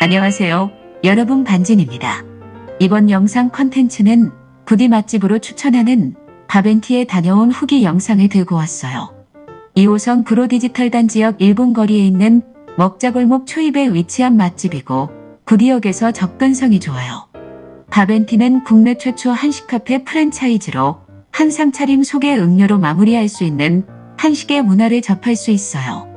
안녕하세요. 여러분 반진입니다. 이번 영상 컨텐츠는 부디 맛집으로 추천하는 바벤티에 다녀온 후기 영상을 들고 왔어요. 2호선 구로디지털 단 지역 일본 거리에 있는 먹자골목 초입에 위치한 맛집이고 구디역에서 접근성이 좋아요. 바벤티는 국내 최초 한식 카페 프랜차이즈로 한상 차림 속의 음료로 마무리할 수 있는 한식의 문화를 접할 수 있어요.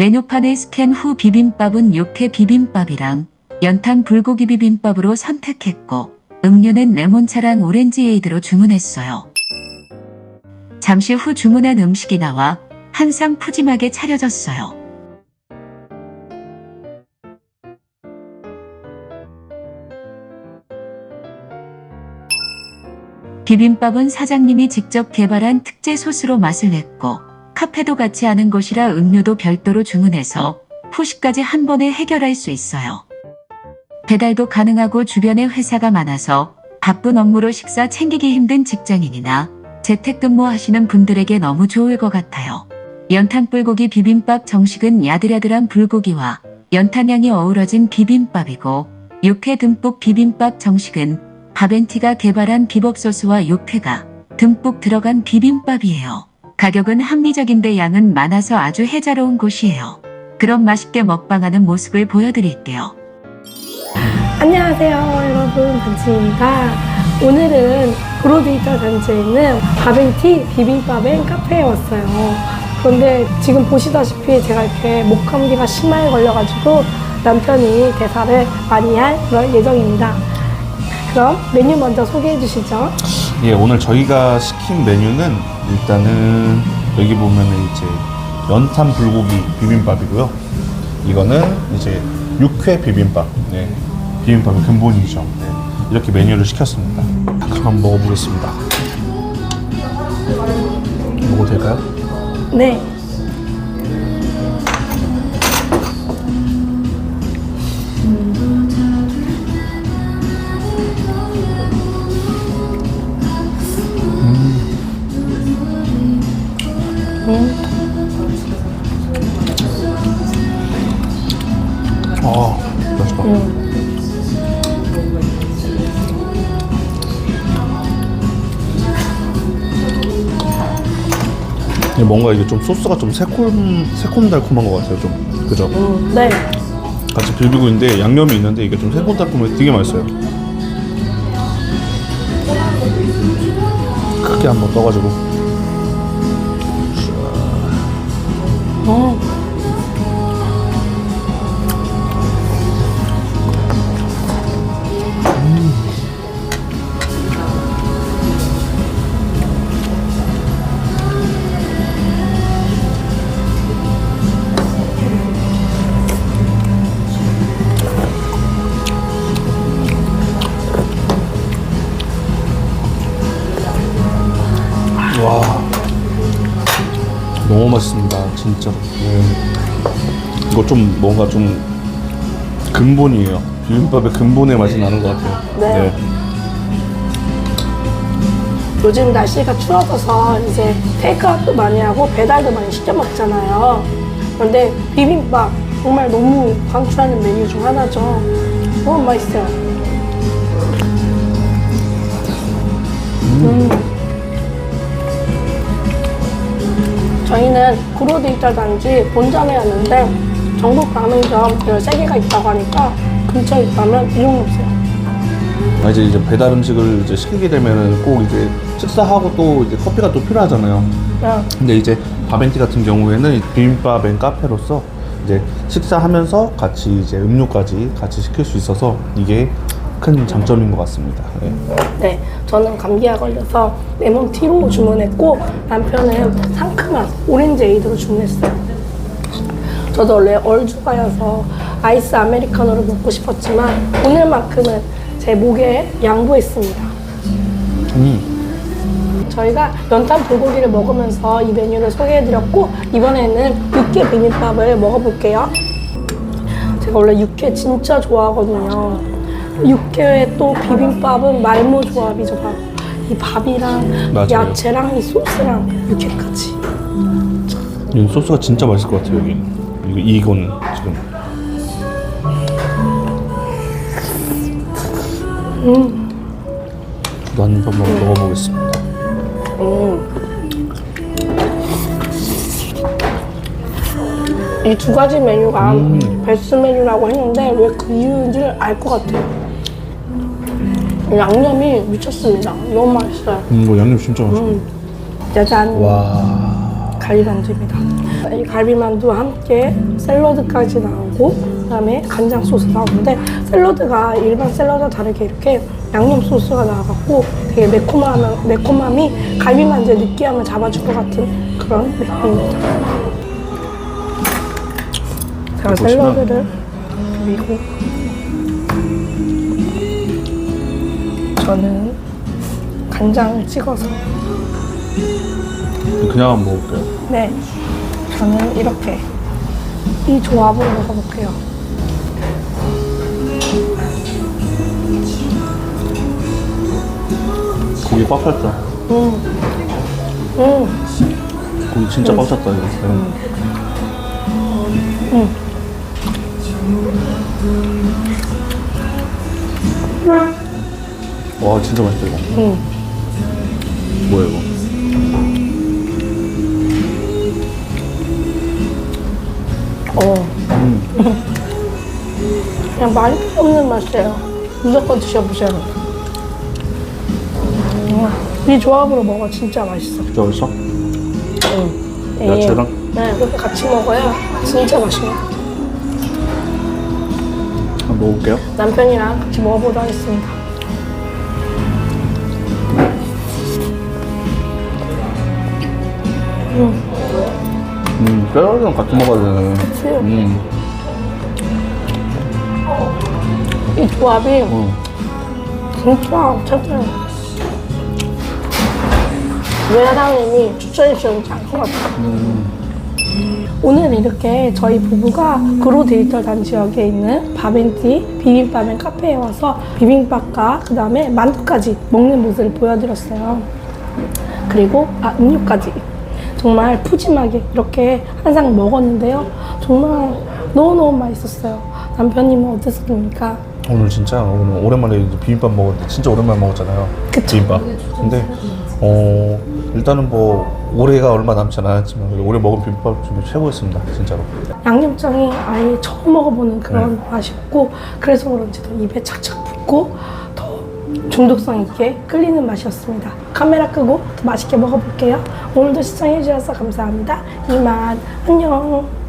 메뉴판을 스캔 후 비빔밥은 육회 비빔밥이랑 연탄 불고기 비빔밥으로 선택했고 음료는 레몬차랑 오렌지에이드로 주문했어요. 잠시 후 주문한 음식이 나와 한상 푸짐하게 차려졌어요. 비빔밥은 사장님이 직접 개발한 특제 소스로 맛을 냈고 카페도 같이 하는 곳이라 음료도 별도로 주문해서 후식까지 한 번에 해결할 수 있어요. 배달도 가능하고 주변에 회사가 많아서 바쁜 업무로 식사 챙기기 힘든 직장인이나 재택근무 하시는 분들에게 너무 좋을 것 같아요. 연탄 불고기 비빔밥 정식은 야들야들한 불고기와 연탄향이 어우러진 비빔밥이고 육회 듬뿍 비빔밥 정식은 바벤티가 개발한 비법소스와 육회가 듬뿍 들어간 비빔밥이에요. 가격은 합리적인데 양은 많아서 아주 해자로운 곳이에요. 그럼 맛있게 먹방하는 모습을 보여드릴게요. 안녕하세요 여러분. 반치입니다. 오늘은 브로드이터 단지에 있는 바벤티 비빔밥앤 카페에 왔어요. 그런데 지금 보시다시피 제가 이렇게 목 감기가 심하게 걸려가지고 남편이 대사를 많이 할 예정입니다. 그럼 메뉴 먼저 소개해 주시죠 예, 오늘 저희가 시킨 메뉴는 일단은 여기 보면은 이제 연탄 불고기 비빔밥이고요. 이거는 이제 육회 비빔밥. 네. 비빔밥의 근본이죠. 네. 이렇게 메뉴를 시켰습니다. 그럼 먹어보겠습니다. 먹어도 될까요? 네 아, 맛있다. 근데 뭔가 이게 좀 소스가 좀 새콤, 새콤달콤한 것 같아요, 좀. 그죠? 음, 네. 같이 비비고 있는데 양념이 있는데 이게 좀 새콤달콤해서 되게 맛있어요. 크게 한번 떠가지고. 어. 진짜. 네. 이거 좀 뭔가 좀 근본이에요. 비빔밥의 근본의 맛이 나는 것 같아요. 네. 요즘 날씨가 추워져서 이제 테이크아웃도 많이 하고 배달도 많이 시켜 먹잖아요. 그런데 비빔밥 정말 너무 강추하는 메뉴 중 하나죠. 너무 맛있어요. 음. 저희는 구로디지털 단지 본점에 왔는데 전국 가맹점 13개가 있다고 하니까 근처에 있다면 이용해보세요. 아, 이제 이제 배달 음식을 이제 시키게 되면은 꼭 이제 식사하고 또 이제 커피가 또 필요하잖아요. 네. 근데 이제 바벤티 같은 경우에는 비빔밥 앤 카페로서 이제 식사하면서 같이 이제 음료까지 같이 시킬 수 있어서 이게 큰 장점인 것 같습니다. 예. 네, 저는 감기가 걸려서 레몬티로 주문했고 남편은 상큼한 오렌지 에이드로 주문했어요. 저도 원래 얼죽아여서 아이스 아메리카노를 먹고 싶었지만 오늘만큼은 제 목에 양보했습니다. 음, 저희가 연탄 불고기를 먹으면서 이 메뉴를 소개해드렸고 이번에는 육회 비빔밥을 먹어볼게요. 제가 원래 육회 진짜 좋아하거든요. 육개회 또 비빔밥은 말모 조합이죠 밥. 이 밥이랑 맞아요. 야채랑 이 소스랑 육회까지. 이 소스가 진짜 맛있을 것 같아요 여기. 이거 이건 지금. 저도 한 번만 먹어보겠습니다. 음. 이두 가지 메뉴가 음. 베스트 메뉴라고 했는데 왜 그 이유인지 알 것 같아요. 양념이 미쳤습니다. 너무 맛있어요. 음, 이거 양념 진짜 맛있어. 음. 짜잔. 와. 갈비만두입니다. 이 갈비만두와 함께 샐러드까지 나오고 그다음에 간장 소스 나오는데 샐러드가 일반 샐러드와 다르게 이렇게 양념 소스가 나와갖고 되게 매콤함, 매콤함이 갈비만두의 느끼함을 잡아줄 것 같은 그런 느낌입니다. 제가 샐러드를 그리고 저는 간장을 찍어서 그냥 한번 먹을게요. 네, 저는 이렇게 이 조합으로 먹어볼게요. 고기 꽉 찼다. 음, 음, 고기 진짜 꽉 찼다, 이거. 음. 와, 진짜 맛있다, 이거. 음. 뭐야, 이거? 어, 음. 그냥 말이 필요 없는 맛이에요. 무조건 드셔보세요. 음, 이 조합으로 먹어 진짜 맛있어. 진짜 맛있어? 음. 예. 야채랑? 네, 같이 먹어야 진짜 맛있어요. 한번 먹어볼게요. 남편이랑 같이 먹어보도록 하겠습니다. 뼈랑 같이 먹어야 되네. 그치? 음, 이 조합이 어. 진짜 최고예요. 왜 사장님이 추천해 주셨는지 알것 같아요. 음. 오늘 이렇게 저희 부부가 구로 디지털 단 지역에 있는 바벤티 비빔밥앤 카페에 와서 비빔밥과 그 다음에 만두까지 먹는 모습을 보여드렸어요. 그리고 아 음료까지 정말 푸짐하게 이렇게 한상 먹었는데요. 정말 너무너무 맛있었어요. 남편님은 어땠습니까? 오늘 진짜 오늘 오랜만에 비빔밥 먹었는데 진짜 오랜만에 먹었잖아요. 그쵸. 비빔밥. 근데 어 일단은 뭐 올해가 얼마 남지 않았지만 올해 먹은 비빔밥 중에 최고였습니다. 진짜로. 양념장이 아예 처음 먹어보는 그런 맛이었고 그래서 그런지 더 입에 착착 붙고 더 중독성 있게 끌리는 맛이었습니다. 카메라 끄고 더 맛있게 먹어볼게요. 오늘도 시청해주셔서 감사합니다. 이만 안녕.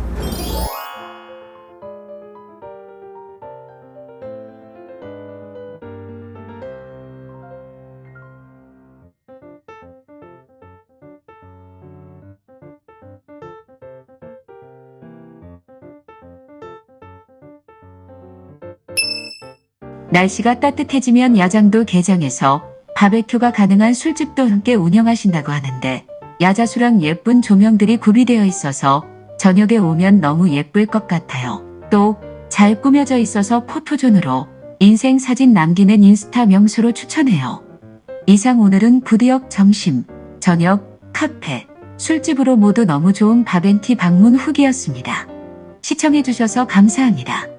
날씨가 따뜻해지면 야장도 개장해서 바베큐가 가능한 술집도 함께 운영하신다고 하는데 야자수랑 예쁜 조명들이 구비되어 있어서 저녁에 오면 너무 예쁠 것 같아요. 또 잘 꾸며져 있어서 포토존으로 인생 사진 남기는 인스타 명소로 추천해요. 이상 오늘은 구디역 점심, 저녁, 카페, 술집으로 모두 너무 좋은 바벤티 방문 후기였습니다. 시청해주셔서 감사합니다.